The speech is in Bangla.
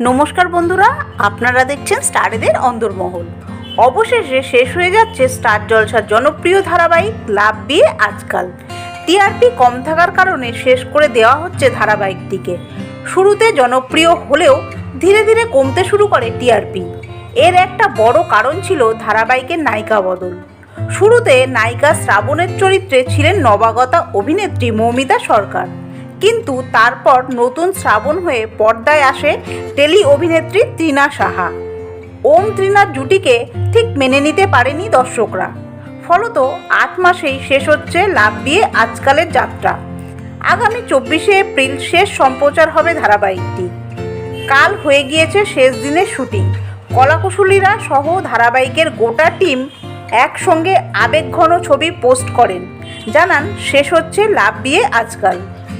নমস্কার বন্ধুরা, আপনারা দেখছেন স্টারেদের অন্দরমহল অবশেষে শেষ হয়ে যাচ্ছে স্টার জলসার জনপ্রিয় ধারাবাহিক লাভ বিয়ে আজকাল। টিআরপি কম থাকার কারণে শেষ করে দেওয়া হচ্ছে ধারাবাহিকটিকে। শুরুতে জনপ্রিয় হলেও ধীরে ধীরে কমতে শুরু করে টিআরপি। এর একটা বড় কারণ ছিল ধারাবাহিকের নায়িকা বদল। শুরুতে নায়িকা শ্রাবণের চরিত্রে ছিলেন নবাগতা অভিনেত্রী মৌমিতা সরকার। কিন্তু তারপর নতুন শ্রাবণ হয়ে পর্দায় আসে টেলি অভিনেত্রী ত্রিনা সাহা। ওম ত্রিনার জুটিকে ঠিক মেনে নিতে পারেনি দর্শকরা। ফলত আট মাসেই শেষ হচ্ছে লাভ দিয়ে আজকালের যাত্রা। আগামী চব্বিশে এপ্রিল শেষ সম্প্রচার হবে ধারাবাহিকটি। কাল হয়ে গিয়েছে শেষ দিনের শুটিং। কলাকুশলীরা সহ ধারাবাহিকের গোটা টিম একসঙ্গে আবেগঘন ছবি পোস্ট করেন। জানান, শেষ হচ্ছে লাভ দিয়ে আজকাল।